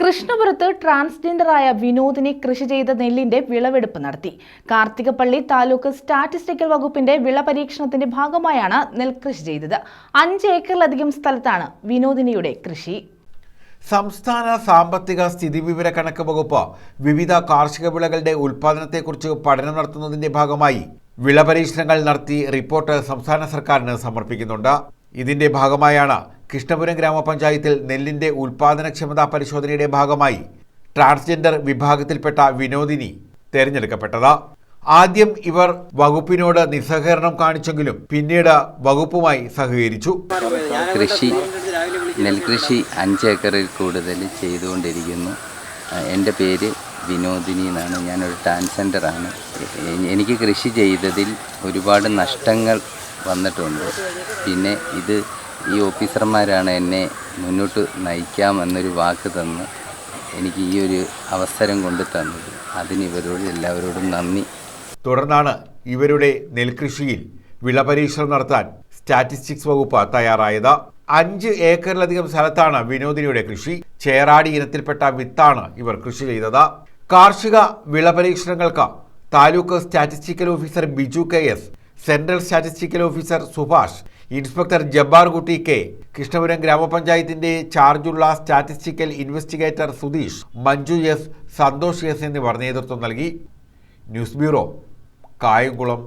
കൃഷ്ണപുരത്ത് ട്രാൻസ്ജെൻഡറായ വിനോദിനെ കൃഷി ചെയ്ത നെല്ലിന്റെ വിളവെടുപ്പ് നടത്തി. കാർത്തികപ്പള്ളി താലൂക്ക് സ്റ്റാറ്റിസ്റ്റിക്കൽ വകുപ്പിന്റെ വിള പരീക്ഷണത്തിന്റെ ഭാഗമായാണ് നെൽകൃഷി ചെയ്തത്. അഞ്ച് ഏക്കറിലധികം സ്ഥലത്താണ് വിനോദിനിയുടെ കൃഷി. സംസ്ഥാന സാമ്പത്തിക സ്ഥിതിവിവര കണക്ക് വകുപ്പ് വിവിധ കാർഷിക വിളകളുടെ ഉൽപ്പാദനത്തെക്കുറിച്ച് പഠനം നടത്തുന്നതിന്റെ ഭാഗമായി വിള പരീക്ഷണങ്ങൾ നടത്തി റിപ്പോർട്ട് സംസ്ഥാന സർക്കാരിന് സമർപ്പിക്കുന്നുണ്ട്. ഇതിന്റെ ഭാഗമായാണ് കൃഷ്ണപുരം ഗ്രാമപഞ്ചായത്തിൽ നെല്ലിന്റെ ഉൽപാദനക്ഷമതാ പരിശോധനയുടെ ഭാഗമായി ട്രാൻസ്ജെൻഡർ വിഭാഗത്തിൽപ്പെട്ട വിനോദിനി തെരഞ്ഞെടുക്കപ്പെട്ടത്. ആദ്യം ഇവർ വകുപ്പിനോട് നിസ്സഹകരണം കാണിച്ചെങ്കിലും പിന്നീട് വകുപ്പുമായി സഹകരിച്ചു. കൃഷി നെൽകൃഷി അഞ്ച് ഏക്കറിൽ കൂടുതൽ ചെയ്തുകൊണ്ടിരിക്കുന്നു. എന്റെ പേര് വിനോദിനി എന്നാണ്. ഞാനൊരു ട്രാൻസ്ജെൻഡറാണ് എനിക്ക് കൃഷി ചെയ്തതിൽ ഒരുപാട് നഷ്ടങ്ങൾ വന്നിട്ടുണ്ട്. പിന്നെ ഇത് ഈ ഓഫീസർമാരാണ് എന്നെ മുന്നോട്ട് നയിക്കാമെന്നൊരു വാക്ക് തന്ന് എനിക്ക് ഈ ഒരു അവസരം കൊണ്ട് തന്നത്. അതിന് ഇവരോട് എല്ലാവരോടും നന്ദി. തുടർന്നാണ് ഇവരുടെ നെൽകൃഷിയിൽ വിളപരീക്ഷണം നടത്താൻ സ്റ്റാറ്റിസ്റ്റിക്സ് വകുപ്പ് തയ്യാറായത്. അഞ്ച് ഏക്കറിലധികം സ്ഥലത്താണ് വിനോദിനിയുടെ കൃഷി. ചേറാടി ഇനത്തിൽപ്പെട്ട വിത്താണ് ഇവർ കൃഷി ചെയ്തത്. കാർഷിക വിളപരീക്ഷണങ്ങൾക്ക് taluk statistical officer Biju K S central statistical officer Subhash inspector Jabbar Kutty K. Krishnapuram ഗ്രാമപഞ്ചായത്തിന്റെ ചാർജുള്ള statistical investigator Sudheesh Manju S Santhosh S എന്നിവർ നേതൃത്വം നൽകി. News bureau Kayamkulam.